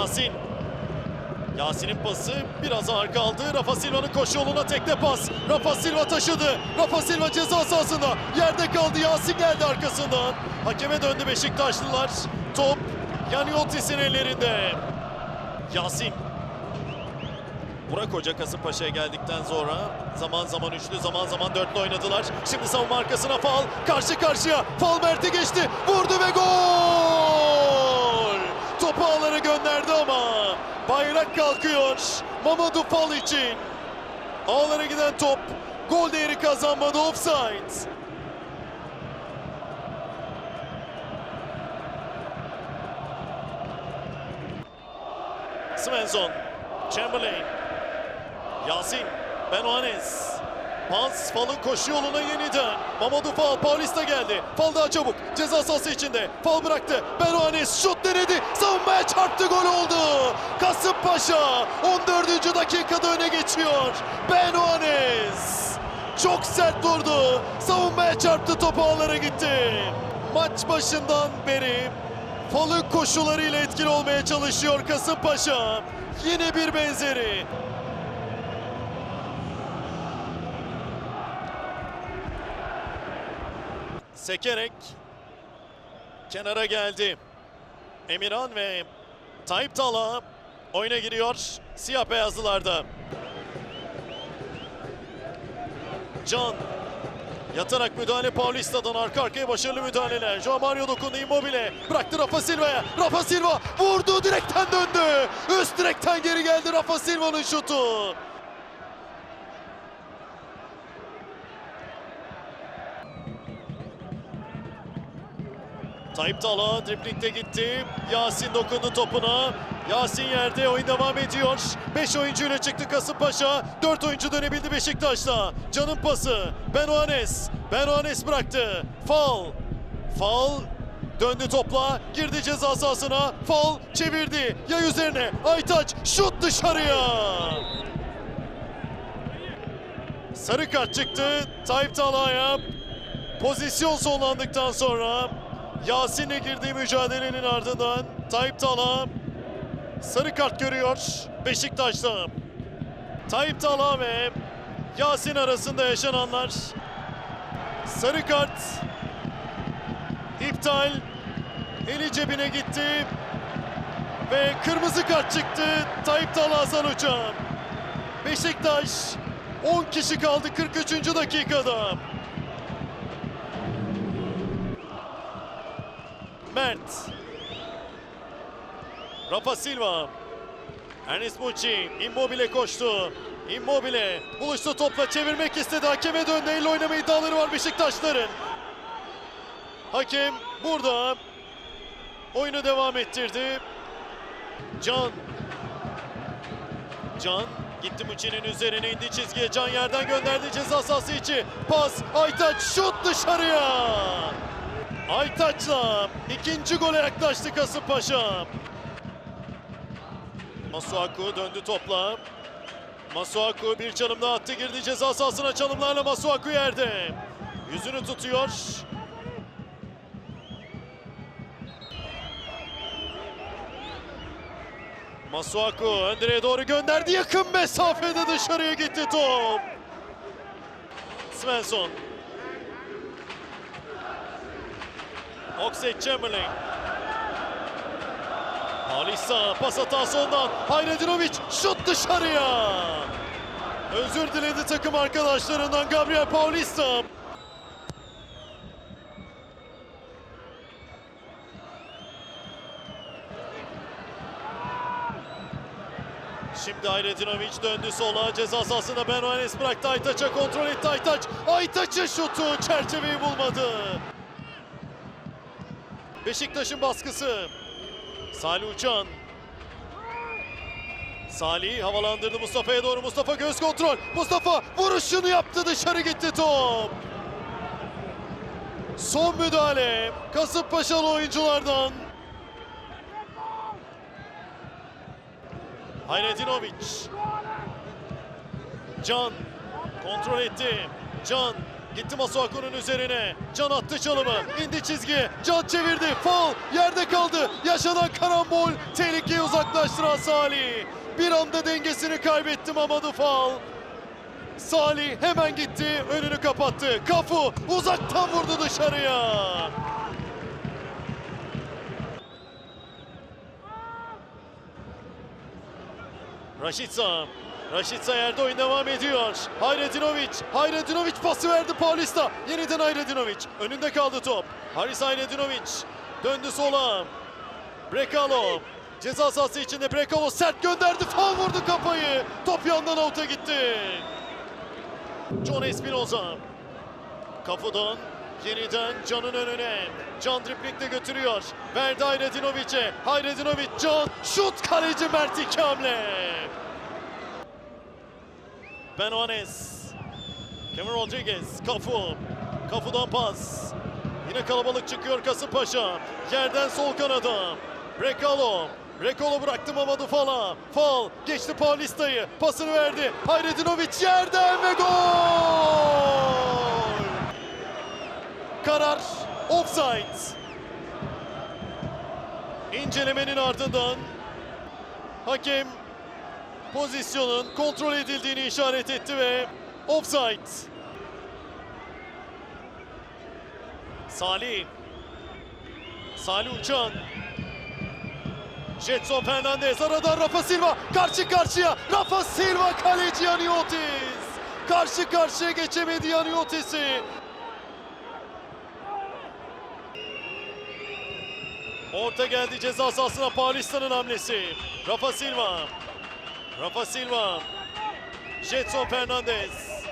Yasin. Yasin'in pası biraz ağır kaldı. Rafa Silva'nın koşu yoluna tekne pas. Rafa Silva taşıdı. Rafa Silva ceza sahasında. Yerde kaldı. Yasin geldi arkasından. Hakeme döndü Beşiktaşlılar. Top Yaniotis'in ellerinde. Yasin. Burak Hoca Kasımpaşa'ya geldikten sonra zaman zaman üçlü zaman zaman dörtlü oynadılar. Şimdi savunma arkasına faul. Karşı karşıya. Faul Mert'e geçti. Vurdu ve gol! Gönderdi ama bayrak kalkıyor. Mamadou Fall için. Ağlara giden top gol değeri kazanmadı offside. Svensson, Chamberlain, Yasin, Benoanes. Pas Fal'ın koşu yoluna yeniden. Mamadou Fal, Paulista geldi. Fal daha çabuk. Ceza sahası içinde. Fal bıraktı. Benoanes şut denedi. Savunmaya çarptı gol oldu. Kasımpaşa 14. dakikada öne geçiyor. Benoanes çok sert durdu. Savunmaya çarptı top ağlara gitti. Maç başından beri Fal'ın koşularıyla etkili olmaya çalışıyor Kasımpaşa. Yine bir benzeri. Sekerek kenara geldi. Emirhan ve Tayyip Tala oyuna giriyor siyah beyazlılarda. Can Yatarak müdahale Paulista'dan arka arkaya başarılı müdahaleler. Joao Mario dokundu Immobile. Bıraktı Rafa Silva'ya. Rafa Silva vurdu direkten döndü. Üst direkten geri geldi Rafa Silva'nın şutu. Tayyip Tala driplingde gitti. Yasin dokundu topuna. Yasin yerde oyun devam ediyor. 5 oyuncuyla çıktı Kasımpaşa. 4 oyuncu dönebildi Beşiktaş'ta. Can'ın pası. Benoanes. Benoanes bıraktı. Fal. Fal döndü topla. Girdi ceza sahasına. Fal çevirdi. Yay üzerine. Aytaç şut dışarıya. Sarı kart çıktı. Tayyip Talha'ya pozisyon sonlandıktan sonra Yasin'le girdiği mücadelenin ardından Tayyip Talha sarı kart görüyor Beşiktaş'ta. Tayyip Talha ve Yasin arasında yaşananlar sarı kart iptal eli cebine gitti ve kırmızı kart çıktı Tayyip Talha Hasan Uçan. Beşiktaş 10 kişi kaldı 43. dakikada. Mert. Rafa Silva. Ernest Muçi. Immobile koştu. Immobile buluştu topla çevirmek istedi. Hakeme döndü. Elle oynama iddiaları var Beşiktaşların. Hakem burada oyunu devam ettirdi. Can. Can gitti Muçi'nin üzerine indi çizgiye. Can yerden gönderdi ceza sahası içi. Pas. Aytaç şut dışarıya. Aytaç'la ikinci gole yaklaştı Kasımpaşa. Masuaku döndü topla. Masuaku bir çalım daha attı girdi ceza sahasına çalımlarla Masuaku yerde. Yüzünü tutuyor. Masuaku ön direğe doğru gönderdi yakın mesafede dışarıya gitti top. Svensson Oxlade Chamberlain. Paulista pas hatası ondan. Hayredinovic şut dışarıya. Özür diledi takım arkadaşlarından Gabriel Paulista. Şimdi Hayredinovic döndü sola. Ceza sahasında Benoanes bıraktı Aytaç'a kontrol etti Aytaç. Aytaç'ın şutu çerçeveyi bulmadı. Beşiktaş'ın baskısı. Salih Uçan. Salih havalandırdı Mustafa'ya doğru. Mustafa göz kontrol. Mustafa vuruşunu yaptı dışarı gitti top. Son müdahale Kasımpaşalı oyunculardan. Hayredinovic. Can kontrol etti. Can Gitti Masuaku'nun üzerine. Can attı çalımı. indi çizgiye. Can çevirdi. Faul. Yerde kaldı. Yaşanan karambol. Tehlikeyi uzaklaştıran Salih. Bir anda dengesini kaybetti Mamadou faul. Salih hemen gitti. Önünü kapattı. Kafu uzaktan vurdu dışarıya. Raşitsa. Raşitsa yerde oyun devam ediyor. Hayredinovic. Hayredinovic pası verdi Paulista. Yeniden Hayredinovic. Önünde kaldı top. Haris Hayredinovic. Döndü sola. Brekalo. Ceza sahası içinde Brekalo sert gönderdi. Fal vurdu kafayı. Top yandan avuta gitti. John Espinoza. Kafudan yeniden Can'ın önüne. Can driplikle götürüyor. Verdi Hayredinoviç'e. Hayredinovic Can. Şut kaleci Mert İkamle. Ben Oanes. Kevin Rodriguez. Kafu. Kafu'dan pas. Yine kalabalık çıkıyor Kasımpaşa. Yerden sol kanada. Brekalo. Brekalo bıraktı Mamadou Fal'a. Fal geçti Paulista'yı. Pasını verdi. Hayredinovic yerden ve gol! Karar offside. İncelemenin ardından hakem pozisyonun kontrol edildiğini işaret etti ve offside. Salih. Salih Uçan. Jetson Fernandez aradan Rafa Silva karşı karşıya. Rafa Silva kaleci Yaniotis. Karşı karşıya geçemedi Yaniotis'i. Orta geldi ceza sahasına Paulista'nın hamlesi. Rafa Silva. Rafa Silva. Jetson Fernandez.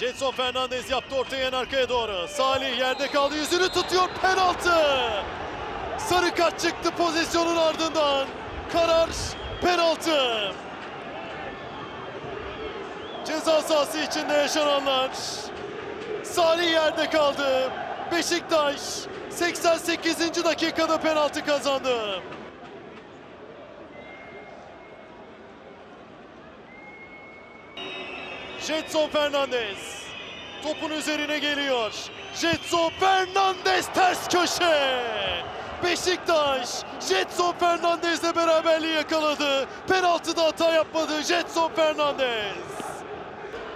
Jetson Fernandez yaptı ortaya en arkaya doğru. Salih yerde kaldı yüzünü tutuyor penaltı. Sarı kart çıktı pozisyonun ardından. Karar penaltı. Ceza sahası içinde yaşananlar. Salih yerde kaldı. Beşiktaş 88. dakikada penaltı kazandı. Jetson Fernandez topun üzerine geliyor. Jetson Fernandez ters köşe. Beşiktaş Jetson Fernandez'le beraberliği yakaladı. Penaltıda hata yapmadı Jetson Fernandez.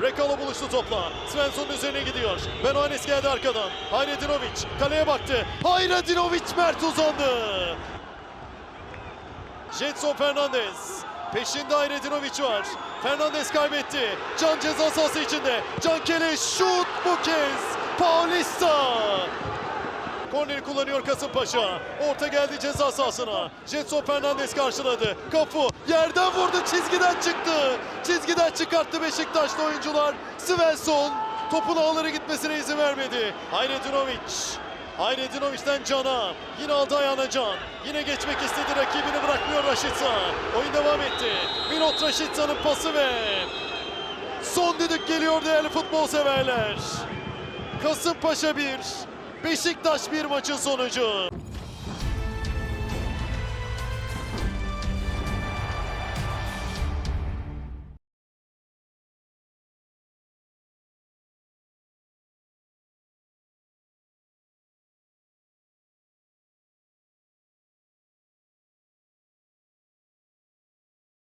Brekalo buluştu topla. Svensson'un üzerine gidiyor. Benoanis geldi arkadan. Hayredinovic kaleye baktı. Hayredinovic Mert uzandı. Jetson Fernandez. Peşinde Hayredinovic var. Fernandez kaybetti. Can ceza sahası içinde. Can Keleş şut bu kez. Paulista. Korneri kullanıyor Kasımpaşa. Orta geldi ceza sahasına. Jetson Fernandez karşıladı. Kafu yerden vurdu çizgiden çıktı. Çizgiden çıkarttı Beşiktaşlı oyuncular. Svensson topun ağları gitmesine izin vermedi. Hayredinovic. Hayredinoviç'ten Can'a. Yine aldı ayağına Can. Yine geçmek istedi bırakmıyor Raşitsa. Oyun devam etti. Milot Raşitsa'nın pası ve son düdük geliyor değerli futbol severler. Kasımpaşa 1, Beşiktaş 1 maçın sonucu.